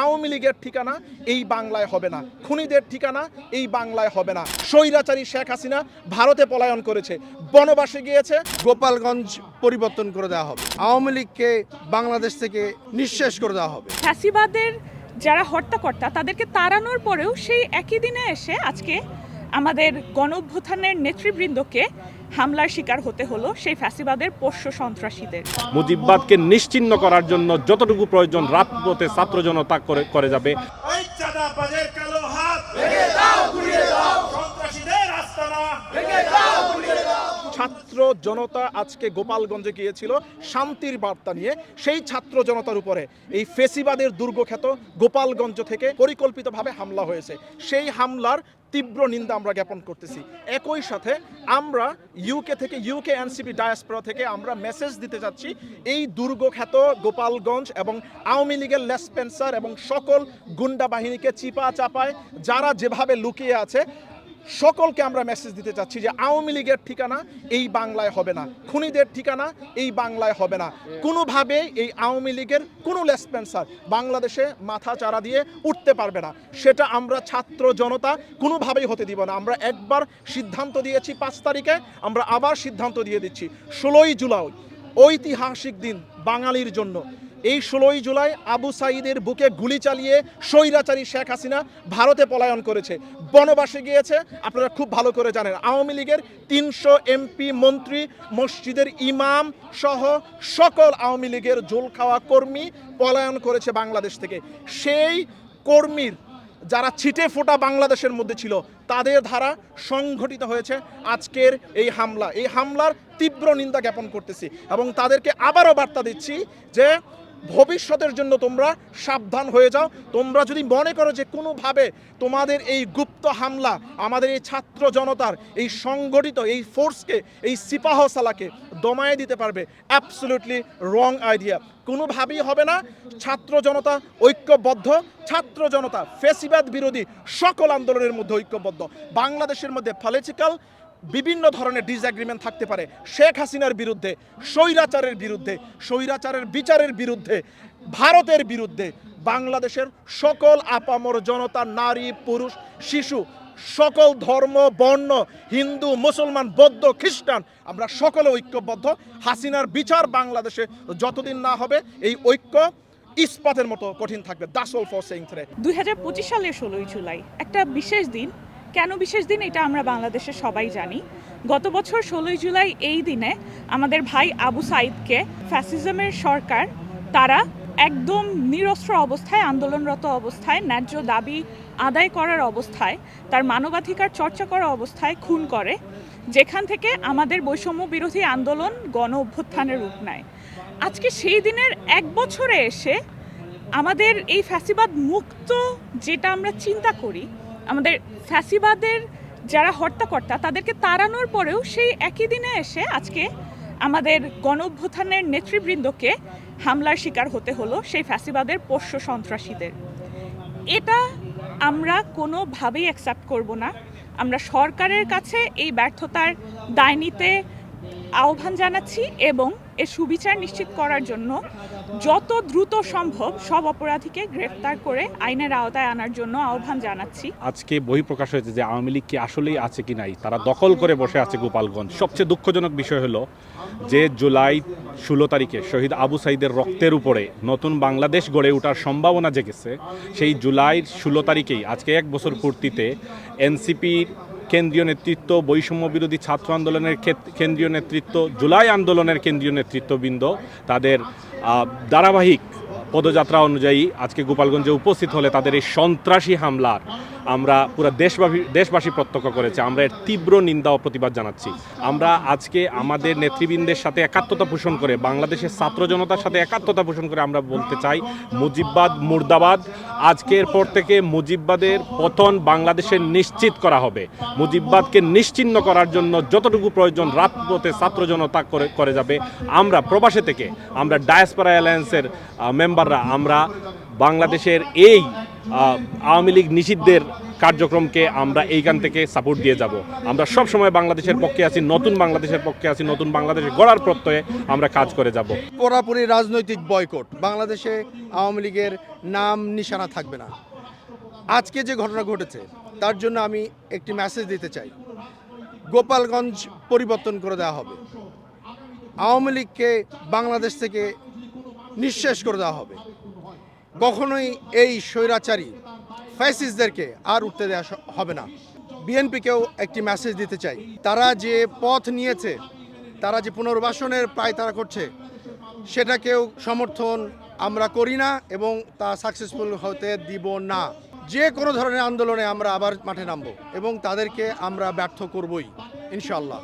আওয়ামী লীগের ঠিকানা এই বাংলায় হবে না। খুনিদের ঠিকানা এই বাংলায় হবে না। স্বৈরাচারী শেখ হাসিনা ভারতে পলায়ন করেছে। বনবাসে গিয়েছে। গোপালগঞ্জ পরিবর্তন করে দেওয়া হবে। আওয়ামী লীগকে বাংলাদেশ থেকে নিঃশেষ করে দেওয়া হবে। ফ্যাসিবাদের যারা হর্তাকর্তা তাদেরকে তাড়ানোর পরেও সেই একই দিনে এসে আজকে আমাদের গণ অভ্যুত্থানের নেতৃবৃন্দকে হামলার শিকার হতে হলো সেই ফ্যাসিবাদের পোষ্য সন্ত্রাসীদের। মুজিববাদকে নিশ্চিন্ন করার জন্য যতটুকু প্রয়োজন রাতপথে ছাত্র জনতা করে করে যাবে। কালো হাত দাও দাও। সন্ত্রাসীদের আস্তানা ছাত্র জনতা আজকে গোপালগঞ্জে গিয়েছিল। শান্তির বার্তা নিয়ে সেই ছাত্র জনতার উপরে এই ফেসিবাদের দুর্গখ্যাত গোপালগঞ্জ থেকে পরিকল্পিতভাবে হামলা হয়েছে। সেই হামলার তীব্র নিন্দা আমরা জ্ঞাপন করতেছি। একই সাথে আমরা ইউকে থেকে ইউকে এনসিপি ডায়াসপোরা থেকে আমরা মেসেজ দিতে যাচ্ছি, এই দুর্গখ্যাত গোপালগঞ্জ এবং আওয়ামী লীগের লেসপেন্সার এবং সকল গুন্ডা বাহিনীকে চিপা চাপায়, যারা যেভাবে লুকিয়ে আছে সকলকে আমরা মেসেজ দিতে চাচ্ছি যে আওয়ামী লীগের ঠিকানা এই বাংলায় হবে না। খুনিদের ঠিকানা এই বাংলায় হবে না। কোনোভাবে এই আওয়ামী লীগের কোনো লেসপেন্সার বাংলাদেশে মাথা চারা দিয়ে উঠতে পারবে না। সেটা আমরা ছাত্র জনতা কোনোভাবেই হতে দিব না। আমরা একবার সিদ্ধান্ত দিয়েছি পাঁচ তারিখে, আমরা আবার সিদ্ধান্ত দিয়ে দিচ্ছি। ষোলোই জুলাই ঐতিহাসিক দিন বাঙালির জন্য। এই ষোলোই জুলাই আবু সাইদের বুকে গুলি চালিয়ে স্বৈরাচারী শেখ হাসিনা ভারতে পলায়ন করেছে। বনবাসে গিয়েছে, আপনারা খুব ভালো করে জানেন। আওয়ামী লীগের তিনশো এমপি মন্ত্রী, মসজিদের ইমাম সহ সকল আওয়ামী লীগের জোল খাওয়া কর্মী পলায়ন করেছে বাংলাদেশ থেকে। সেই কর্মীর যারা ছিটে ফোটা বাংলাদেশের মধ্যে ছিল, তাদের ধারা সংঘটিত হয়েছে আজকের এই হামলা। এই হামলার তীব্র নিন্দা জ্ঞাপন করতেছি এবং তাদেরকে আবারও বার্তা দিচ্ছি যে ভবিষ্যতের জন্য তোমরা সাবধান হয়ে যাও। তোমরা যদি মনে করো যে কোনোভাবে তোমাদের এই গুপ্ত হামলা, আমাদের এই ছাত্র জনতার, এই সংগঠিত, এই ফোর্সকে, এই সিপাহ সালাকে দমায়ে দিতে পারবে অ্যাবসলুটলি রং আইডিয়া কোনোভাবেই হবে না। ছাত্র জনতা ঐক্যবদ্ধ। ছাত্র জনতা ফেসিবাদ বিরোধী সকল আন্দোলনের মধ্যে ঐক্যবদ্ধ। বাংলাদেশের মধ্যে পলিটিক্যাল বিভিন্ন ধরনের ডিসঅ্যাগ্রিমেন্ট থাকতে পারে। শেখ হাসিনার বিরুদ্ধে, স্বৈরাচারের বিরুদ্ধে, স্বৈরাচারের বিচারের বিরুদ্ধে, ভারতের বিরুদ্ধে, বাংলাদেশের সকল আপামর জনতা, নারী, পুরুষ, শিশু, সকল ধর্ম, বর্ণ, হিন্দু, মুসলমান, বৌদ্ধ, খ্রিস্টান, আমরা সকলে ঐক্যবদ্ধ। হাসিনার বিচার বাংলাদেশে যতদিন না হবে, এই ঐক্য ইস্পাতের মতো কঠিন থাকবে। দাস অল ফর সেইং থ্রে দুই সালের ষোলোই জুলাই, একটা বিশেষ দিন। কেন বিশেষ দিন এটা আমরা বাংলাদেশের সবাই জানি। গত বছর ষোলোই জুলাই এই দিনে আমাদের ভাই আবু সাইদকে ফ্যাসিজমের সরকার, তারা একদম নিরস্ত্র অবস্থায়, আন্দোলনরত অবস্থায়, ন্যায্য দাবি আদায় করার অবস্থায়, তার মানবাধিকার চর্চা করা অবস্থায় খুন করে, যেখান থেকে আমাদের বৈষম্য বিরোধী আন্দোলন গণ অভ্যুত্থানের রূপ নেয়। আজকে সেই দিনের এক বছরে এসে আমাদের এই ফ্যাসিবাদ মুক্ত যেটা আমরা চিন্তা করি আমাদের ফ্যাসিবাদের যারা হর্তাকর্তা, তাদেরকে তাড়ানোর পরেও সেই একই দিনে এসে আজকে আমাদের গণ অভ্যুত্থানের নেতৃবৃন্দকে হামলার শিকার হতে হলো সেই ফ্যাসিবাদের পোষ্য সন্ত্রাসীদের। এটা আমরা কোনোভাবেই অ্যাকসেপ্ট করব না। আমরা সরকারের কাছে এই ব্যর্থতার দায় নিতে আহ্বান জানাচ্ছি এবং এর সুবিচার নিশ্চিত করার জন্য যত দ্রুত সম্ভব সব অপরাধীকে গ্রেফতার করে আইনের আওতায় আনার জন্য আহ্বান জানাচ্ছি। আজকে বহিঃপ্রকাশ হয়েছে যে আওয়ামী লীগ কি আসলেই আছে কি নাই, তারা দখল করে বসে আছে গোপালগঞ্জ। সবচেয়ে দুঃখজনক বিষয় হলো যে জুলাই ষোলো তারিখে শহীদ আবু সাইদের রক্তের উপরে নতুন বাংলাদেশ গড়ে ওঠার সম্ভাবনা জেগেছে। সেই জুলাই ষোলো তারিখেই, আজকে এক বছর পূর্তিতে এনসিপির কেন্দ্রীয় নেতৃত্ব, বৈষম্য বিরোধী ছাত্র আন্দোলনের কেন্দ্রীয় নেতৃত্ব, জুলাই আন্দোলনের কেন্দ্রীয় নেতৃত্ববৃন্দ, তাদের ধারাবাহিক পদযাত্রা অনুযায়ী আজকে গোপালগঞ্জে উপস্থিত হলে তাদের এই সন্ত্রাসী হামলার আমরা পুরো দেশবাসী দেশবাসী প্রত্যক্ষ করেছে। আমরা এর তীব্র নিন্দা ও প্রতিবাদ জানাচ্ছি। আমরা আজকে আমাদের নেতৃবৃন্দের সাথে একাত্মতা পোষণ করে, বাংলাদেশের ছাত্র জনতার সাথে একাত্মতা পোষণ করে আমরা বলতে চাই, মুজিববাদ মুর্দাবাদ। আজকের পর থেকে মুজিববাদের পতন বাংলাদেশে নিশ্চিত করা হবে। মুজিববাদকে নিশ্চিন্ন করার জন্য যতটুকু প্রয়োজন রাজপথে ছাত্র জনতা করে করে যাবে। আমরা প্রবাসে থেকে, আমরা ডায়াসপারা অ্যালায়েন্সের মেম্বাররা আমরা বাংলাদেশের এই আওয়ামী লীগ নিষিদ্ধের কার্যক্রমকে আমরা এইখান থেকে সাপোর্ট দিয়ে যাব। আমরা সব সময় বাংলাদেশের পক্ষে আছি, নতুন বাংলাদেশের পক্ষে আছি, নতুন বাংলাদেশ গড়ার প্রত্যয়ে আমরা কাজ করে যাব। পুরাপুরি রাজনৈতিক বয়কট, বাংলাদেশে আওয়ামী লীগের নাম নিশানা থাকবে না। আজকে যে ঘটনা ঘটেছে, তার জন্য আমি একটি মেসেজ দিতে চাই। গোপালগঞ্জ পরিবর্তন করে দেওয়া হবে। আওয়ামী লীগকে বাংলাদেশ থেকে নিঃশেষ করে দেওয়া হবে। কখনোই এই স্বৈরাচারী ফ্যাসিসদেরকে আর উঠতে দেওয়া হবে না। বিএনপিকেও একটি মেসেজ দিতে চাই। তারা যে পথ নিয়েছে, তারা যে পুনর্বাসনের প্রায় তারা করছে, সেটাকেও সমর্থন আমরা করি না এবং তা সাকসেসফুল হতে দিব না। যে কোনো ধরনের আন্দোলনে আমরা আবার মাঠে নামবো এবং তাদেরকে আমরা ব্যর্থ করবই ইনশাল্লাহ